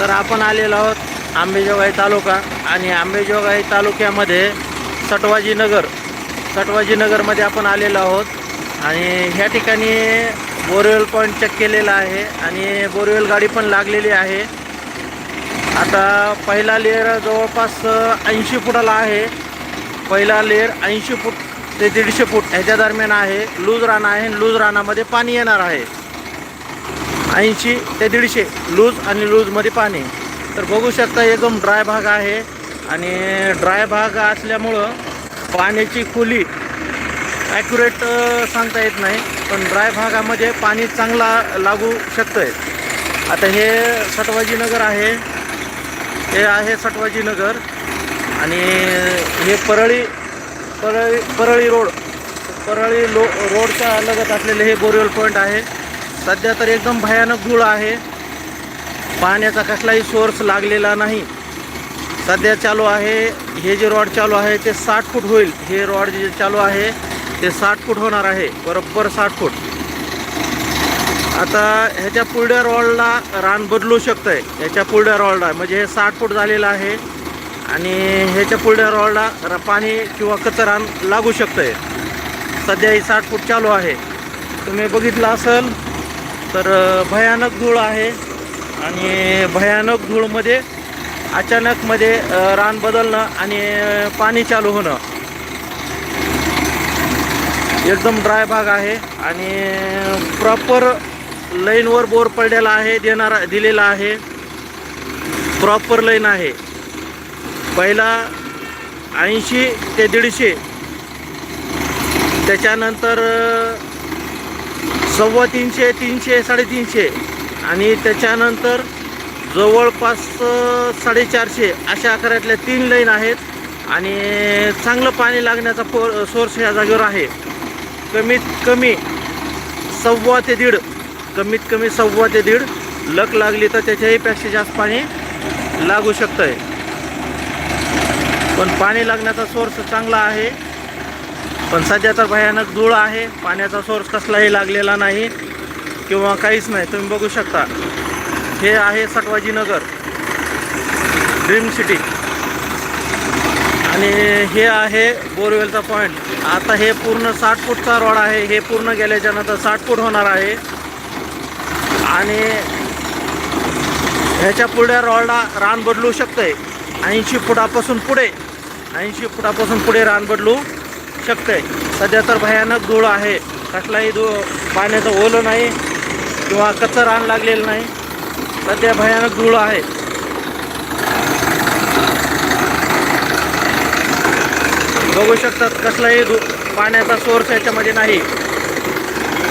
तर आपण आलेलो आहोत आंबेजोगाई तालुका आणि आंबेजोगाई तालुक्यामध्ये सटवाजी नगर. सटवाजी नगरमध्ये आपण आलेलो आहोत आणि ह्या ठिकाणी बोरवेल पॉईंट चेक केलेला आहे आणि बोरवेल गाडी पण लागलेली आहे. आता पहिला लेअर जवळपास ऐंशी फुटाला आहे. पहिला लेअर ऐंशी फूट ते दीडशे फूट ह्याच्या दरम्यान आहे. लूज रान आहे लूज रानामध्ये पाणी येणार आहे. ऐंशी ते दीडशे लूज आणि लूजमध्ये पाणी. तर बघू शकता एकदम ड्राय भाग आहे. आणि ड्राय भाग असल्यामुळं पाण्याची खोली ॲक्युरेट सांगता येत नाही. पण ड्राय भागामध्ये पाणी चांगला लागू शकतं आहे आता हे सटवाजीनगर आहे. हे आहे सटवाजीनगर. आणि हे परळी परळी परळी रोड परळी लो रोडच्या लगत असलेले हे बोरवेल पॉईंट आहे. सध्या तर एकदम भयानक धूळ आहे. पाण्याचा कसलाही सोर्स लागलेला नाही. सध्या चालू आहे हे जे रॉड चालू आहे ते साठ फूट होईल. हे रॉड जे चालू आहे ते साठ फूट होणार आहे. बरोबर साठ फूट. आता ह्याच्या पुढल्या रॉडला रान बदलू शकतं आहे ह्याच्या पुढल्या रॉडला म्हणजे हे साठ फूट झालेलं आहे. आणि ह्याच्या पुढल्या रॉडला पाणी किंवा कच्चं रान लागू शकतं आहे सध्या ही साठ फूट चालू आहे. तुम्ही बघितलं असेल तर भयानक धूळ आहे. आणि भयानक धूळमध्ये अचानकमध्ये रान बदलणं आणि पाणी चालू होणं. एकदम ड्राय भाग आहे आणि प्रॉपर लाईनवर बोर पडलेला आहे देणारा दिलेला आहे. प्रॉपर लाईन आहे. पहिला ऐंशी ते दीडशे. त्याच्यानंतर सव्वा तीनशे तीनशे साडेतीनशे. आणि त्याच्यानंतर जवळपास साडेचारशे अशा आकारातल्या तीन लाईन आहेत. आणि चांगलं पाणी लागण्याचा फो सोर्स ह्या जागेवर आहे. कमीत कमी सव्वा ते दीड कमीत कमी सव्वा ते दीड लक लागली तर त्याच्याही पेक्षा जास्त पाणी लागू शकतं आहे पण पाणी लागण्याचा सोर्स चांगला आहे. पण सध्या तर भयानक धूळ आहे. पाण्याचा सोर्स कसलाही लागलेला नाही किंवा काहीच नाही. तुम्ही बघू शकता. हे आहे सटवाजीनगर ड्रीम सिटी आणि हे आहे बोरवेलचा पॉईंट आता हे पूर्ण साठ फूटचा रोड आहे. हे पूर्ण गेल्याच्यानंतर साठ फूट होणार आहे. आणि ह्याच्या पुढे रॉडला रान बदलू शकतंय. ऐंशी फुटापासून पुढे. ऐंशी फुटापासून पुढे रान बदलू शकते. सध्या तर भयानक धूळ आहे. कसलाही धू पाण्याचं ओलं नाही किंवा कचर आण लागलेलं नाही. सध्या भयानक धूळ आहे. बघू शकतात कसलाही धू पाण्याचा सोर्स याच्यामध्ये नाही.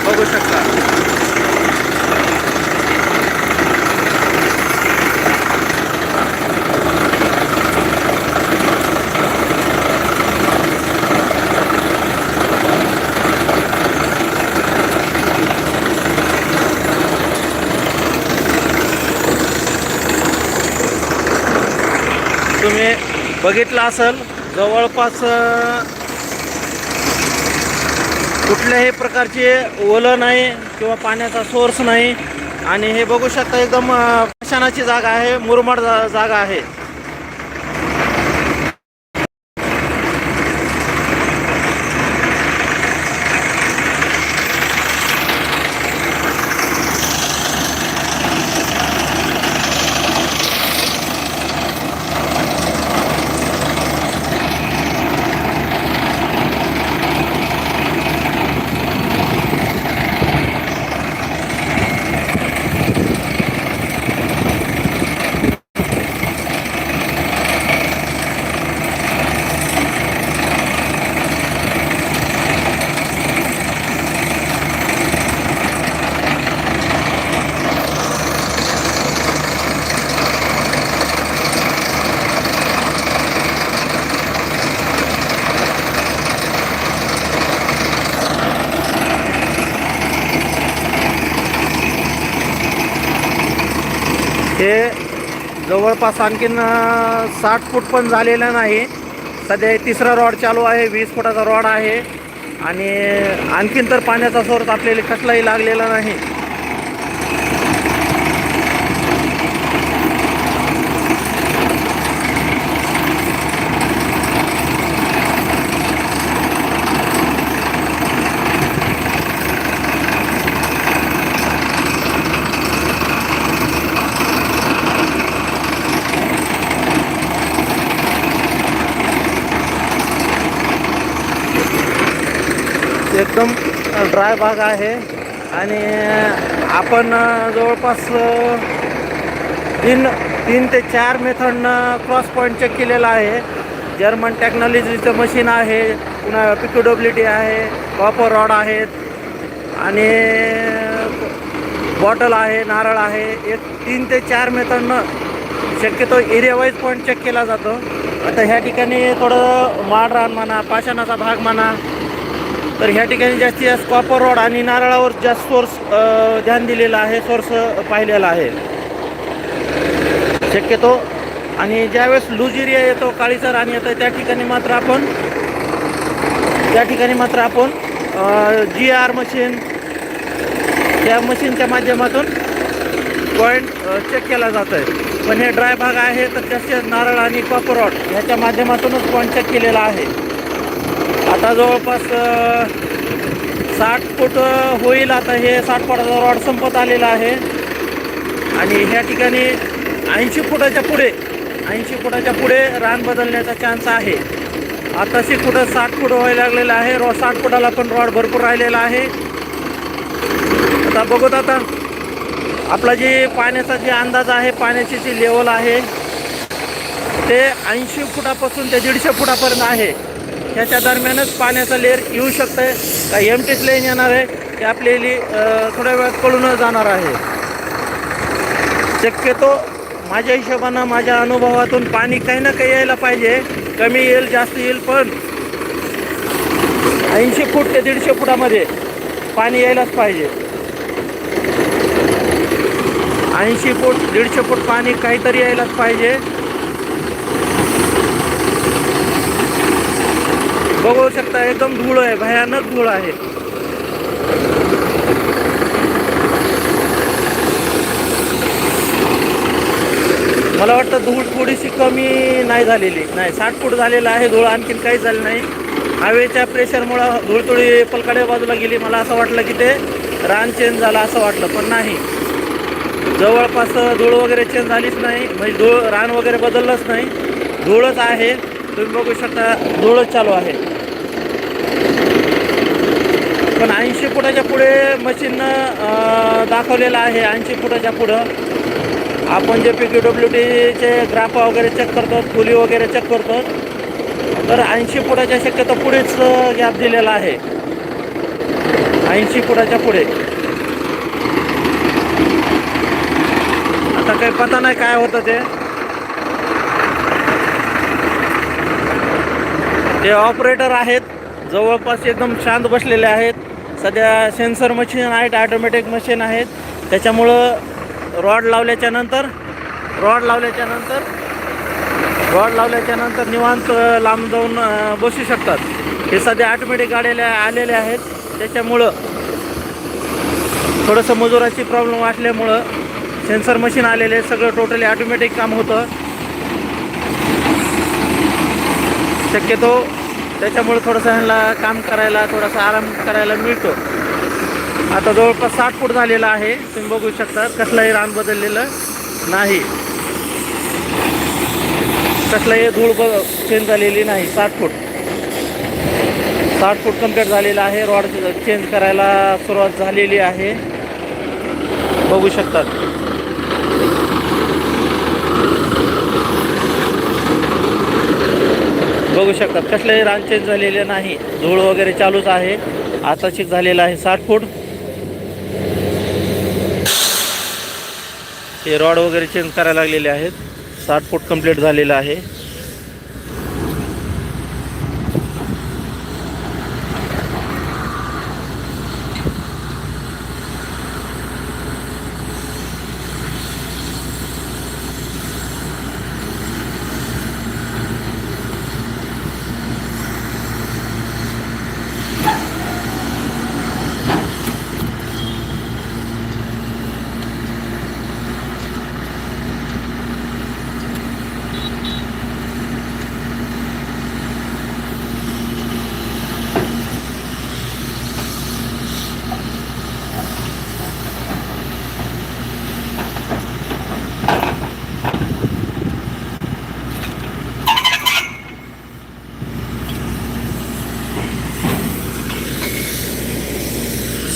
बघू शकता तुम्ही बघितलं असेल जवळपास कुठल्याही प्रकारचे ओलं नाही किंवा पाण्याचा सोर्स नाही. आणि हे बघू शकता एकदम शानाची जागा आहे मुरमाड जा जागा आहे. हे जवळपास आणखीन साठ फूट पण झालेलं नाही. सध्या तिसरा रॉड चालू आहे वीस फुटाचा रॉड आहे. आणि आणखीन तर पाण्याचा सोर्स आपल्याला कसलाही लागलेला नाही. एकदम ड्राय भाग आहे. आणि आपण जवळपास तीन तीन ते चार मेथडनं क्रॉस पॉईंट चेक केलेला आहे. जर्मन टेक्नॉलॉजीचं मशीन आहे पुन्हा पिक्युडब्लिटी आहे कॉपर रॉड आहेत आणि बॉटल आहे नारळ आहे. एक तीन ते चार मेथडनं शक्यतो एरियावाईज पॉईंट चेक केला जातो. आता ह्या ठिकाणी थोडं माड रान म्हणा पाषाणाचा भाग म्हणा तर ह्या ठिकाणी जास्तीत जास्त कॉपर रॉड आणि नारळावर जास्त सोर्स ध्यान दिलेलं आहे सोर्स पाहिलेला आहे. शक्यतो आणि ज्यावेळेस लूज एरिया येतो काळीचा रान येतं त्या ठिकाणी मात्र आपण त्या ठिकाणी मात्र आपण जी आर मशीन त्या मशीनच्या माध्यमातून पॉईंट चेक केला जातो आहे पण हे ड्राय भाग आहे तर जास्तीत नारळ आणि कॉपर रॉड ह्याच्या माध्यमातूनच पॉईंट चेक केलेला आहे. आता जवळपास साठ फूट होईल आता हे साठ फुटाचा रॉड संपत आलेला आहे. आणि ह्या ठिकाणी ऐंशी फुटाच्या पुढे ऐंशी फुटाच्या पुढे रान बदलण्याचा चान्स आहे. आताशी कुठं साठ फूट व्हायला लागलेलं आहे रॉ साठ फुटाला पण रॉड भरपूर राहिलेला आहे. आता बघत आता आपला जे पाण्याचा जे अंदाज आहे पाण्याची जी लेवल आहे ते ऐंशी फुटापासून ते दीडशे फुटापर्यंत आहे. ह्याच्या दरम्यानच पाण्याचा लेअर येऊ शकतं का एम टीच लेन येणार आहे ते आपल्याला थोड्या वेळात कळून जाणार आहे. शक्यतो माझ्या हिशोबानं माझ्या अनुभवातून पाणी काही ना काही यायला पाहिजे. कमी येईल जास्त येईल पण ऐंशी फूट ते दीडशे फुटामध्ये पाणी यायलाच पाहिजे. ऐंशी फूट दीडशे फूट पाणी काहीतरी यायलाच पाहिजे. बघू शकता एकदम धूळ आहे भयानक धूळ आहे. मला वाटतं धूळ थोडीशी कमी नाही झालेली. नाही साठ फूट झालेलं आहे धूळ आणखीन काही झालं नाही. हवेच्या प्रेशरमुळं धूळ थोडी पलकाड्या बाजूला गेली मला असं वाटलं की ते रान चेंज झालं असं वाटलं पण नाही. जवळपास धूळ वगैरे चेंज झालीच नाही म्हणजे धूळ रान वगैरे बदललंच नाही. धूळच आहे. तुम्ही बघू शकता धूळच चालू आहे. पण ऐंशी फुटाच्या पुढे मशीन दाखवलेलं आहे ऐंशी फुटाच्या पुढं. आपण जे पी क्यू डब्ल्यू टीचे ग्राफ वगैरे चेक करतो खोली वगैरे चेक करतो तर ऐंशी फुटाच्या शक्यतो पुढेच गॅप दिलेला आहे. ऐंशी फुटाच्या पुढे. आता काही पता नाही काय होतं ते. ते ऑपरेटर आहेत जवळपास एकदम शांत बसलेले आहेत. सध्या सेन्सर मशीन आहेत ऑटोमॅटिक मशीन आहेत. त्याच्यामुळं रॉड लावल्याच्या नंतर रॉड लावल्याच्या नंतर रॉड लावल्याच्या नंतर निवांत लांब जाऊन बसू शकतात. हे सध्या ऑटोमॅटिक गाड्या आलेले आहेत. त्याच्यामुळं थोडंसं मजुराची प्रॉब्लेम असल्यामुळं सेन्सर मशीन आलेले सगळं टोटली ऑटोमॅटिक काम होतं. शक्यतो त्याच्यामुळे थोडंसं ह्यांना काम करायला थोडासा आराम करायला मिळतो. आता जवळपास साठ फूट झालेला आहे. तुम्ही बघू शकता कसलाही रान बदललेलं नाही. कसलाही धूळ ब चेंज झालेली नाही साठ फूट. साठ फूट कंप्लीट झालेलं आहे. रॉड चेंज करायला सुरुवात झालेली आहे. बघू शकतात बघू शकतात. कसलेही रान चेंज झालेले नाही. धूळ वगैरे चालूच आहे. आता चेक झालेलं आहे साठ फूट. हे रॉड वगैरे चेंज करायला लागलेले आहेत. साठ फूट कंप्लीट झालेलं आहे.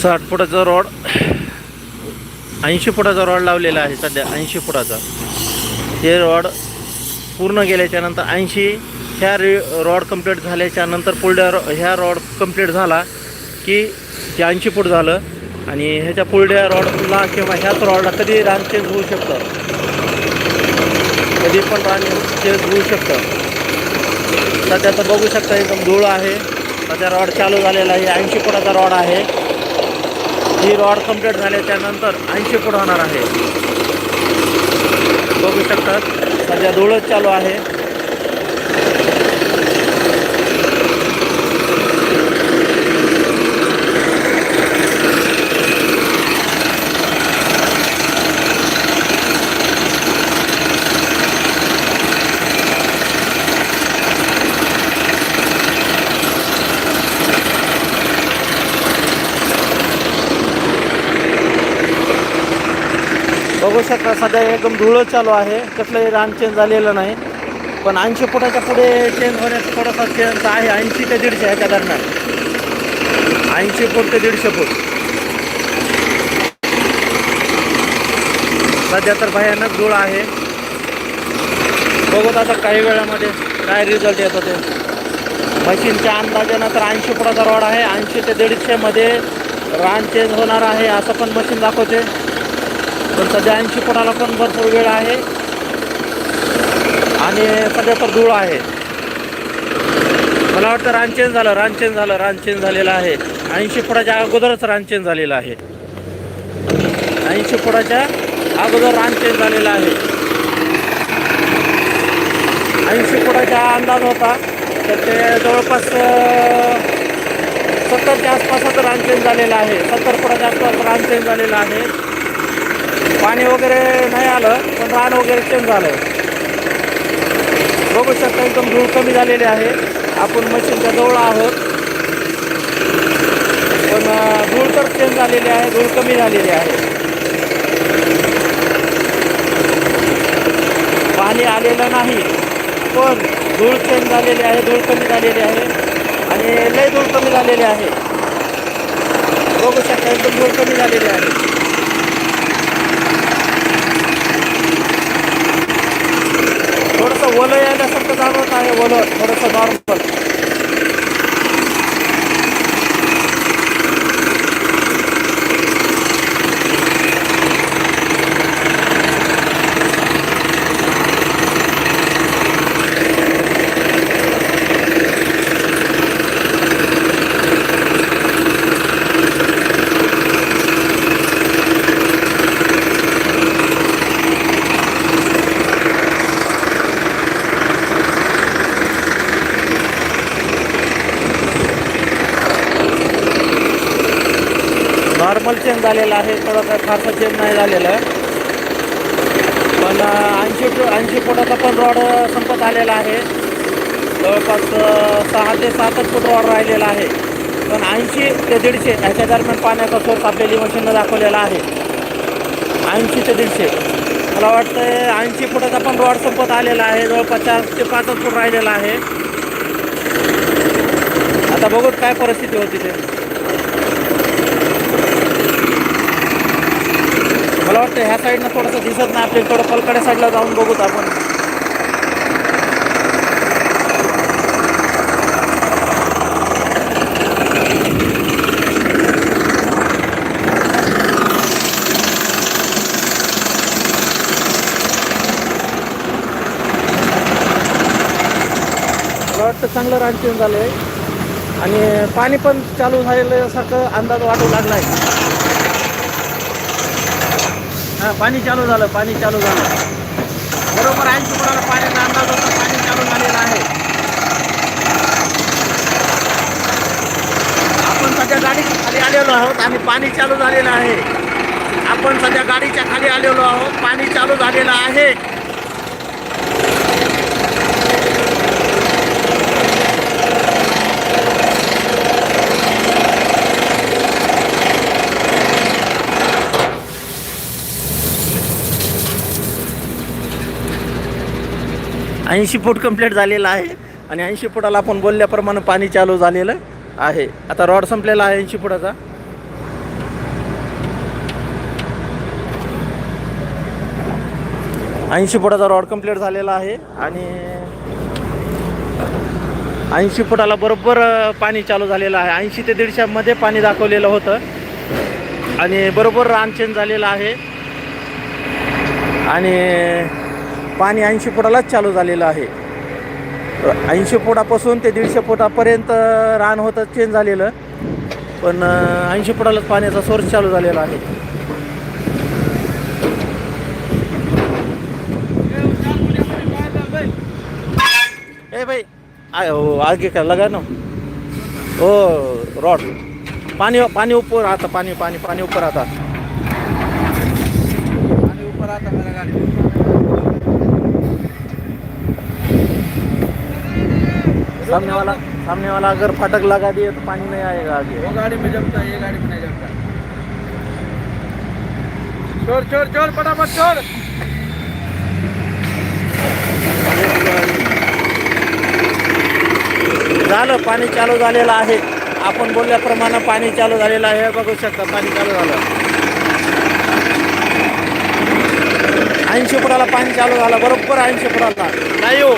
साठ फुटाचा रॉड ऐंशी फुटाचा रॉड लावलेला आहे सध्या ऐंशी फुटाचा. ते रॉड पूर्ण गेल्याच्यानंतर ऐंशी ह्या रे रॉड कंप्लीट झाल्याच्यानंतर पुढल्या रॉ ह्या रॉड कंप्लीट झाला की ते ऐंशी फूट झालं आणि ह्याच्या पुढल्या रॉडला किंवा ह्याच रॉडला कधी रान चेंज होऊ शकतं? कधी पण रान चेंज होऊ शकतं. सध्या तर बघू शकता एकदम धूळ आहे. सध्या रॉड चालू झालेला आहे. ऐंशी फुटाचा रॉड आहे. ही रॉड कंप्लीट झाल्याच्या ऐंशी फूट होणार आहे. बघू शकतात. सध्या धुळच चालू आहे. बघू सध्या एकदम धुळं चालू आहे. कसलंही रान चेंज झालेलं नाही. पण ऐंशी फुटाच्या पुढे चेंज होण्याचा थोडासा चेंज आहे. ऐंशी ते दीडशे ह्याच्या दरम्यान. ऐंशी फूट ते दीडशे फूट. सध्या तर भयानक धूळ आहे. बघत आता काही वेळामध्ये काय रिझल्ट येतो ते. मशीनच्या अंदाजानं तर ऐंशी फुटाचा रॉड आहे. ऐंशी ते दीडशेमध्ये रान चेंज होणार आहे असं पण मशीन दाखवते. पण सध्या ऐंशी फुटाला पण भरपूर वेळ आहे. आणि सध्या तर धूळ आहे. मला वाटतं रानचेन झालं रानचेन झालं रानचेन झालेलं आहे. ऐंशी फुटाच्या अगोदरच रानचेन झालेलं आहे. ऐंशी फुटाच्या अगोदर रानचेन झालेलं आहे. ऐंशी फुटाचा अंदाज होता तर ते जवळपास सत्तरच्या आसपासच रानचेन झालेलं आहे. सत्तर फुटाच्या आसपास रानचेन झालेलं आहे. पाणी वगैरे नाही आलं पण रान वगैरे चेंज झालं. बघू शकता एकदम धूळ कमी झालेली आहे. आपण मशीनच्या जवळ आहोत. पण धूळ तर चेंज झालेली आहे धूळ कमी झालेली आहे. पाणी आलेलं नाही पण धूळ चेंज झालेली आहे धूळ कमी झालेली आहे. आणि लय धूळ कमी झालेली आहे. बघू शकता एकदम धूळ कमी झालेली आहे. वलं यायला सारखं जाणवत आहे. वलं थोडंसं नॉर्मल नॉर्मल चेंज झालेलं आहे थोडं काय फारसं चेंज नाही झालेलं. पण ऐंशी ऐंशी फुटाचा पण रॉड संपत आलेला आहे. जवळपास सहा ते सातच फूट रॉड राहिलेला आहे. पण ऐंशी ते दीडशे ह्याच्या दरम्यान पाण्याचा सोर्स आपल्याली मशीननं दाखवलेला आहे. ऐंशी ते दीडशे. मला वाटतं ऐंशी फुटाचा पण रॉड संपत आलेला आहे जवळपास चार ते पाचच फूट राहिलेला आहे. आता बघूत काय परिस्थिती होती ते. मला वाटतं ह्या साईडनं थोडंसं दिसत नाही आपल्याला थोडं पलकडे साईडला जाऊन बघूत आपण. मला वाटतं चांगलं रानचेन झालं आहे आणि पाणी पण चालू झालेलं सारखं अंदाज वाटू लागला आहे हा पाणी चालू झालं पाणी चालू झालं. बरोबर ऐंशी फुटाला पाण्याचा अंदाज होता पाणी चालू झालेलं आहे. आपण सध्या गाडीच्या खाली आलेलो आहोत आणि पाणी चालू झालेलं आहे. आपण सध्या गाडीच्या खाली आलेलो आहोत पाणी चालू झालेलं आहे. ऐंशी फूट कंप्लीट झालेला आहे. आणि ऐंशी फुटाला आपण बोलल्याप्रमाणे पाणी चालू झालेलं आहे. आता रॉड संपलेला आहे ऐंशी फुटाचा. ऐंशी फुटाचा रॉड कंप्लीट झालेला आहे. आणि ऐंशी फुटाला बरोबर पाणी चालू झालेलं आहे. ऐंशी ते दीडशेमध्ये पाणी दाखवलेलं होतं. आणि बरोबर रान चेंज झालेलं आहे. आणि पाणी ऐंशी फुटालाच चालू झालेलं आहे ऐंशी फुटापासून ते दीडशे फुटापर्यंत रान होतं चेंज झालेलं पण ऐंशी फुटालाच पाण्याचा सोर्स चालू झालेला आहे ए भाई आय हो आगे का लगा ना हो रॉड पाणी पाणी ऊपर आता पाणी पाणी पाणी ऊपर आता पानी ऊपर आता मेरा गाड़ी सामने वाला सामने वाला अगर फाटक लगा दिए तो पानी नहीं आएगा आगे। वो गाड़ी में जमता है ये गाड़ी में नहीं जमता छोड़ छोड़ छोड़ फटाफट छोड़ झालं पाणी चालू झालेलं आहे. आपण बोलल्याप्रमाणे पाणी चालू झालेलं आहे. बघू शकता पाणी चालू झालं. ऐंशी फुटाला पाणी चालू झालं. बरोबर ऐंशी फुटाला. नाही हो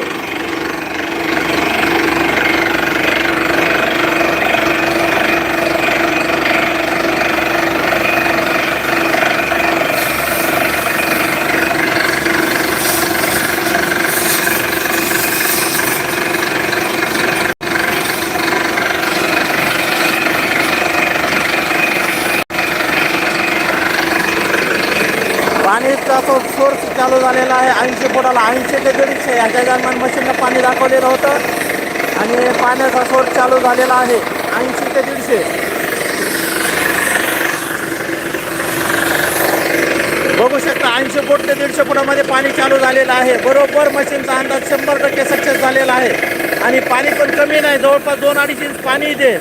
पाणीचा तो सोर्स आलेला आहे. ऐंशी फुटाला ऐंशी ते दीडशे याच्या दरम्यान मशीननं पाणी दाखवलेलं होतं. आणि पाण्याचा सोर्स चालू झालेला आहे. ऐंशी ते दीडशे. बघू शकता ऐंशी फूट ते दीडशे फुटामध्ये पाणी चालू झालेलं आहे. बरोबर मशीनचा अंदाज शंभर टक्के सक्सेस झालेला आहे. आणि पाणी पण कमी नाही. जवळपास दोन अडीच इंच पाणी इथे.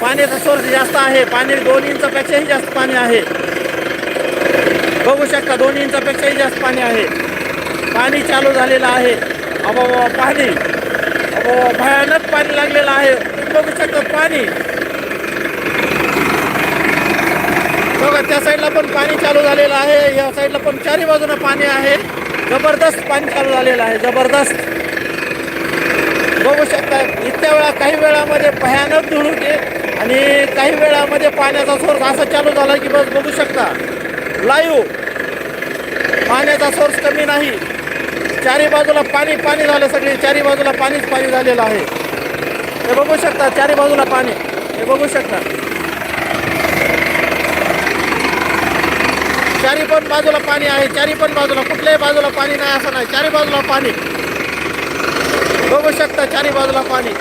पाण्याचा सोर्स जास्त आहे. पाणी दोन इंचापेक्षाही जास्त पाणी आहे. बघू शकता दोन इंचापेक्षाही जास्त पाणी आहे. पाणी चालू झालेलं आहे. अबाबा पाणी. अबाबा भयानक पाणी लागलेलं आहे. बघू शकतो पाणी. बघा त्या साईडला पण पाणी चालू झालेलं आहे. या साईडला पण चारी बाजूनं पाणी आहे. जबरदस्त पाणी चालू झालेलं आहे. जबरदस्त. बघू शकता इतक्या वेळा काही वेळामध्ये भयानक धुळूके आणि काही वेळामध्ये पाण्याचा सोर्स असा चालू झाला की बस बघू शकता. लाईव्ह पाण्याचा सोर्स कमी नाही. चारी बाजूला पाणी पाणी झालं सगळी. चारी बाजूला पाणीच पाणी झालेलं आहे. हे बघू शकता चारी बाजूला पाणी. हे बघू शकता. चारी पण बाजूला पाणी आहे. चारी पण बाजूला कुठल्याही बाजूला पाणी नाही असं नाही. चारी बाजूला पाणी. बघू शकता चारी बाजूला पाणी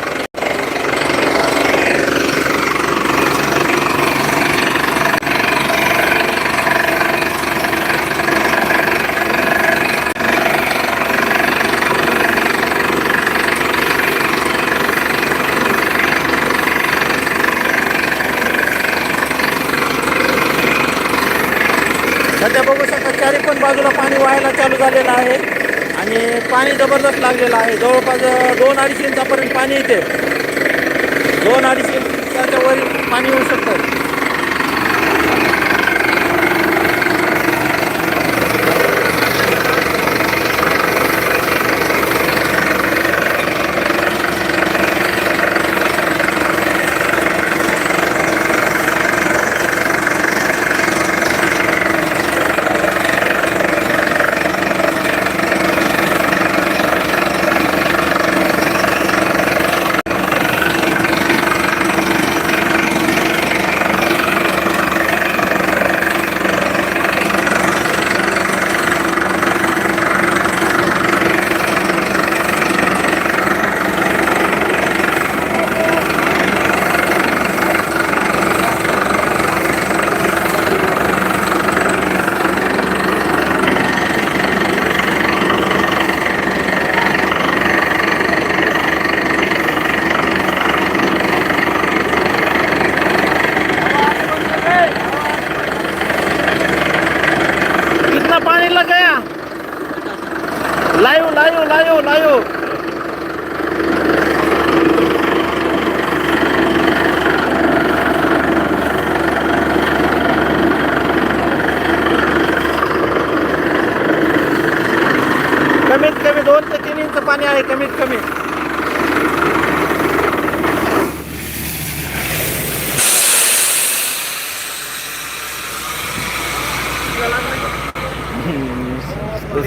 सध्या बघू पण बाजूला पाणी व्हायला चालू झालेलं आहे. आणि पाणी जबरदस्त लागलेलं आहे. जवळपास दोन अडीच इंचापर्यंत पाणी येते. दोन अडीच इंचाच्या वर पाणी येऊ शकतं कितना पानी लग गया लाइव लाइव लाइव लाइव कमीत कमी दोन ते तीन इंच पाणी आहे कमीत कमी.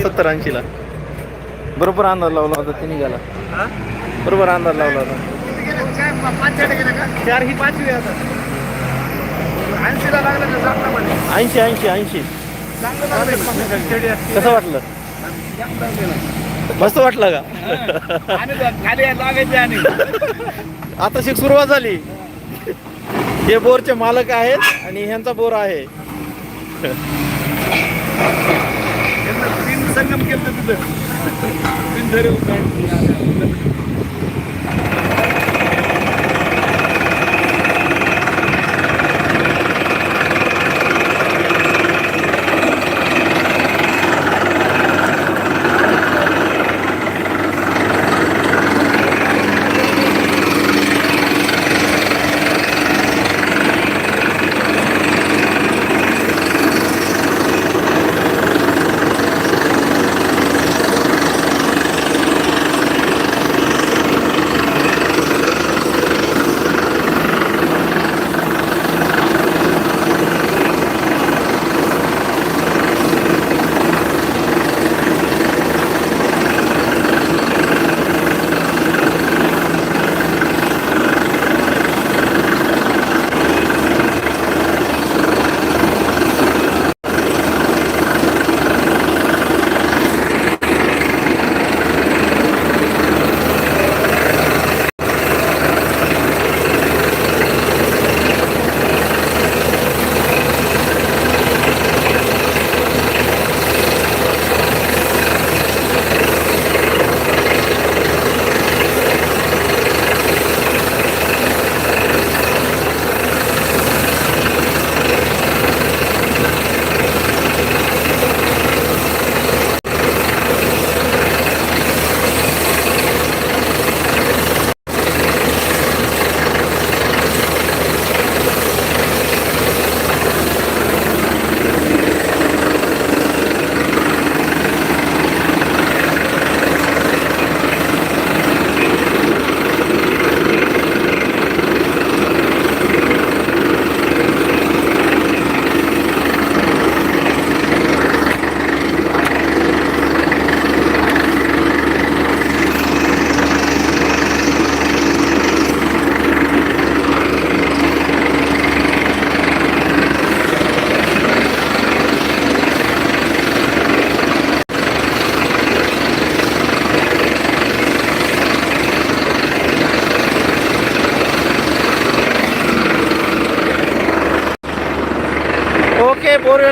सत्तर ऐंशीला. बरोबर अंदाज लावला होता ते निघाला. बरोबर अंदाज लावला होता. चार ही पाचवी आता. ऐंशीला लागलं ऐंशी ऐंशी ऐंशी. कसं वाटलं. मस्त वाटलं का? आणि खाली लागायचे आणि. आता शिक सुरुवात झाली. हे बोरचे मालक आहेत आणि ह्यांचा बोर आहे. संगम केलं तिथं.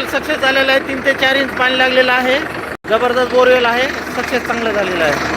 बोरवेल सक्सेस झालेला आहे. तीन ते चार इंच पाणी लागलेलं आहे. जबरदस्त बोरवेल आहे. सक्सेस चांगलं झालेलं आहे.